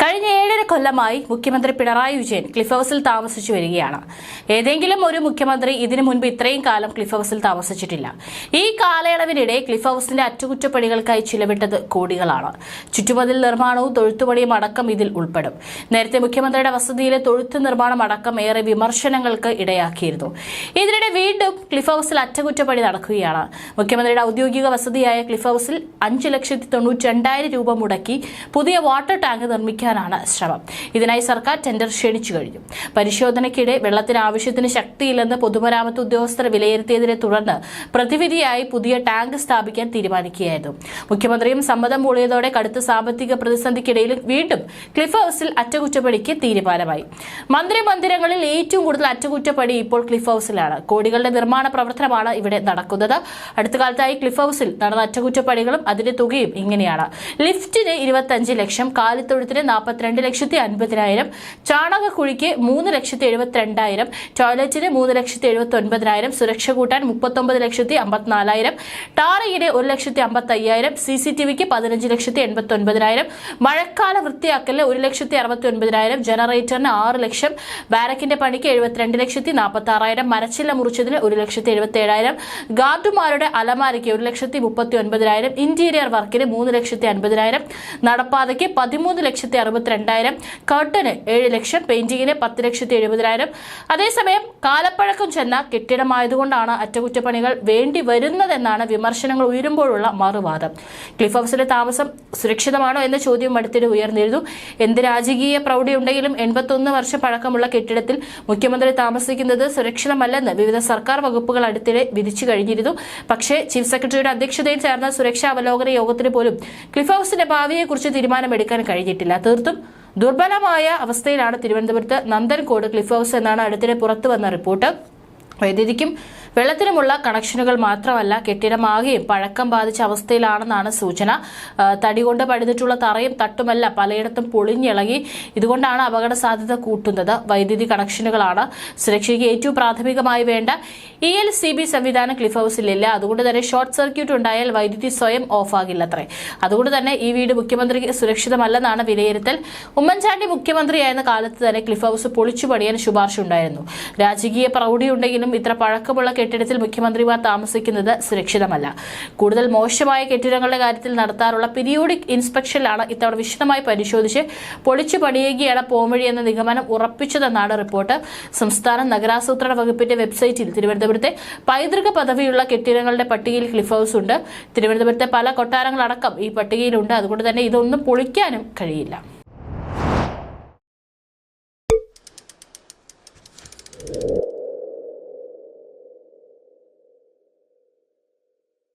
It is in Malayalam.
കഴിഞ്ഞ ഏഴര കൊല്ലമായി മുഖ്യമന്ത്രി പിണറായി വിജയൻ ക്ലിഫ് ഹൗസിൽ താമസിച്ചു വരികയാണ്. ഏതെങ്കിലും ഒരു മുഖ്യമന്ത്രി ഇതിനു മുൻപ് ഇത്രയും കാലം ക്ലിഫ് ഹൗസിൽ താമസിച്ചിട്ടില്ല. ഈ കാലയളവിനിടെ ക്ലിഫ് ഹൗസിന്റെ അറ്റകുറ്റപ്പണികൾക്കായി ചിലവിട്ടത് കോടികളാണ്. ചുറ്റുമതിൽ നിർമ്മാണവും തൊഴുത്തുപണിയും അടക്കം ഇതിൽ ഉൾപ്പെടും. നേരത്തെ മുഖ്യമന്ത്രിയുടെ വസതിയിലെ തൊഴുത്ത് നിർമ്മാണം അടക്കം ഏറെ വിമർശനങ്ങൾക്ക് ഇടയാക്കിയിരുന്നു. ഇതിനിടെ വീണ്ടും ക്ലിഫ് ഹൗസിൽ അറ്റകുറ്റപ്പണി നടക്കുകയാണ്. മുഖ്യമന്ത്രിയുടെ ഔദ്യോഗിക വസതിയായ ക്ലിഫ് ഹൗസിൽ അഞ്ച് ലക്ഷത്തി തൊണ്ണൂറ്റി രണ്ടായിരം രൂപ മുടക്കി പുതിയ വാട്ടർ ടാങ്ക് നിർമ്മിക്കാനാണ് ശ്രമം. ഇതിനായി സർക്കാർ ടെൻഡർ ക്ഷണിച്ചു കഴിഞ്ഞു. പരിശോധനയ്ക്കിടെ വെള്ളത്തിന് ആവശ്യത്തിന് ശക്തിയില്ലെന്ന് പൊതുമരാമത്ത് ഉദ്യോഗസ്ഥർ വിലയിരുത്തിയതിനെ തുടർന്ന് പ്രതിവിധിയായി പുതിയ ടാങ്ക് സ്ഥാപിക്കാൻ തീരുമാനിക്കുകയായിരുന്നു. മുഖ്യമന്ത്രിയും സമ്മതം മൂളിയതോടെ കടുത്ത സാമ്പത്തിക പ്രതിസന്ധിക്കിടയിലും വീണ്ടും ക്ലിഫ് ഹൌസിൽ അറ്റകുറ്റപ്പണിക്ക് തീരുമാനമായി. മന്ത്രി മന്ദിരങ്ങളിൽ ഏറ്റവും കൂടുതൽ അറ്റകുറ്റപ്പണി ഇപ്പോൾ ക്ലിഫ് ഹൌസിലാണ്. കോടികളുടെ നിർമ്മാണ പ്രവർത്തനമാണ് ഇവിടെ നടക്കുന്നത്. അടുത്ത കാലത്തായി ക്ലിഫ് ഹൌസിൽ നടന്ന അറ്റകുറ്റപ്പണികളും അതിന്റെ തുകയും ഇങ്ങനെയാണ്. ലിഫ്റ്റിന് ഇരുപത്തഞ്ച് ലക്ഷം കാലിത്തൊഴുത്തിന് നാൽപ്പത്തിരണ്ട് ലക്ഷത്തി അൻപതിനായിരം ചാണകക്കുഴിക്ക് മൂന്ന് ലക്ഷത്തി എഴുപത്തിരണ്ടായിരം ടോയ്ലറ്റിന് മൂന്ന് ലക്ഷത്തി എഴുപത്തി ഒൻപതിനായിരം സുരക്ഷ കൂട്ടാൻ മുപ്പത്തൊമ്പത് ലക്ഷത്തി അമ്പത്തിനാലായിരം ടാറിങ്ങിന് ഒരു ലക്ഷത്തി അമ്പത്തി അയ്യായിരം സി സി ടി വിക്ക് പതിനഞ്ച് ലക്ഷത്തി എൺപത്തി ഒൻപതിനായിരം മഴക്കാല വൃത്തിയാക്കലിന് ഒരു ലക്ഷത്തി അറുപത്തി ഒൻപതിനായിരം ജനറേറ്ററിന് ആറ് ലക്ഷം ബാരക്കിന്റെ പണിക്ക് എഴുപത്തിരണ്ട് ലക്ഷത്തി നാൽപ്പത്തി ആറായിരം മരച്ചില്ല മുറിച്ചതിന് ഒരു ലക്ഷത്തി എഴുപത്തി ഏഴായിരം ഗാർഡുമാരുടെ അലമാരയ്ക്ക് ഒരു ലക്ഷത്തി മുപ്പത്തി ഒൻപതിനായിരം ഇന്റീരിയർ വർക്കിന് മൂന്ന് ലക്ഷത്തി അൻപതിനായിരം നടപ്പാതയ്ക്ക് പതിമൂന്ന് ലക്ഷത്തി അറുപത്തിരണ്ടായിരം കർട്ടന് ഏഴ് ലക്ഷം പെയിന്റിങ്ങിന് പത്ത് ലക്ഷത്തി എഴുപതിനായിരം. അതേസമയം കാലപ്പഴക്കം ചെന്ന കെട്ടിടമായതുകൊണ്ടാണ് അറ്റകുറ്റപ്പണികൾ വേണ്ടി വരുന്നതെന്നാണ് വിമർശനങ്ങൾ ഉയരുമ്പോഴുള്ള മറുവാദം. ക്ലിഫ് ഹൗസിലെ താമസം സുരക്ഷിതമാണോ എന്ന ചോദ്യം അടുത്തിടെ ഉയർന്നിരുന്നു. എന്ത് രാജകീയ പ്രൗഢിയുണ്ടെങ്കിലും എൺപത്തൊന്ന് വർഷം പഴക്കമുള്ള കെട്ടിടത്തിൽ മുഖ്യമന്ത്രി താമസിക്കുന്നത് സുരക്ഷിതമല്ലെന്ന് വിവിധ സർക്കാർ വകുപ്പുകൾ അടുത്തിടെ വിധിച്ചു കഴിഞ്ഞിരുന്നു. പക്ഷേ ചീഫ് സെക്രട്ടറിയുടെ അധ്യക്ഷതയിൽ ചേർന്ന സുരക്ഷാ അവലോകന യോഗത്തിന് പോലും ക്ലിഫ് ഹൗസിന്റെ ഭാവിയെക്കുറിച്ച് തീരുമാനമെടുക്കാൻ കഴിഞ്ഞിട്ടില്ല. തീർത്തും ദുർബലമായ അവസ്ഥയിലാണ് തിരുവനന്തപുരത്ത് നന്ദൻകോട് ക്ലിഫ് ഹൗസ് എന്നാണ് അടുത്തിടെ പുറത്തുവന്ന റിപ്പോർട്ട്. വൈദ്യുതിക്കും വെള്ളത്തിനുമുള്ള കണക്ഷനുകൾ മാത്രമല്ല കെട്ടിടമാകെയും പഴക്കം ബാധിച്ച അവസ്ഥയിലാണെന്നാണ് സൂചന. തടി കൊണ്ട് പഴുതിട്ടുള്ള തറയും തട്ടുമല്ല പലയിടത്തും പൊളിഞ്ഞിളകി ഇതുകൊണ്ടാണ് അപകട സാധ്യത കൂട്ടുന്നത്. വൈദ്യുതി കണക്ഷനുകളാണ് സുരക്ഷയ്ക്ക് ഏറ്റവും പ്രാഥമികമായി വേണ്ട. ഇ എൽ സി ബി സംവിധാനം ക്ലിഫ് ഹൗസിലില്ല അതുകൊണ്ട് തന്നെ ഷോർട്ട് സർക്യൂട്ട് ഉണ്ടായാൽ വൈദ്യുതി സ്വയം ഓഫാകില്ല അത്രേ അതുകൊണ്ട് തന്നെ ഈ വീട് മുഖ്യമന്ത്രിക്ക് സുരക്ഷിതമല്ലെന്നാണ് വിലയിരുത്തൽ. ഉമ്മൻചാണ്ടി മുഖ്യമന്ത്രിയായിരുന്ന കാലത്ത് തന്നെ ക്ലിഫ് ഹൗസ് പൊളിച്ചു പണിയാൻ ശുപാർശ ഉണ്ടായിരുന്നു. രാജകീയ പ്രൗഢിയുണ്ടെങ്കിലും ഇത്ര പഴക്കമുള്ള കെട്ടിടത്തിൽ മുഖ്യമന്ത്രിമാർ താമസിക്കുന്നത് സുരക്ഷിതമല്ല. കൂടുതൽ മോശമായ കെട്ടിടങ്ങളുടെ കാര്യത്തിൽ നടത്താറുള്ള പീരിയോഡിക് ഇൻസ്പെക്ഷനിലാണ് ഇത്തവണ വിശദമായി പരിശോധിച്ച് പൊളിച്ചു പണിയുകയാണ് പോംവഴി എന്ന നിഗമനം ഉറപ്പിച്ചതെന്നാണ് റിപ്പോർട്ട്. സംസ്ഥാന നഗരാസൂത്രണ വകുപ്പിന്റെ വെബ്സൈറ്റിൽ തിരുവനന്തപുരത്തെ പൈതൃക പദവിയുള്ള കെട്ടിടങ്ങളുടെ പട്ടികയിൽ ക്ലിഫ് ഹൗസ് ഉണ്ട്. തിരുവനന്തപുരത്തെ പല കൊട്ടാരങ്ങളടക്കം ഈ പട്ടികയിലുണ്ട്. അതുകൊണ്ട് തന്നെ ഇതൊന്നും പൊളിക്കാനും കഴിയില്ല.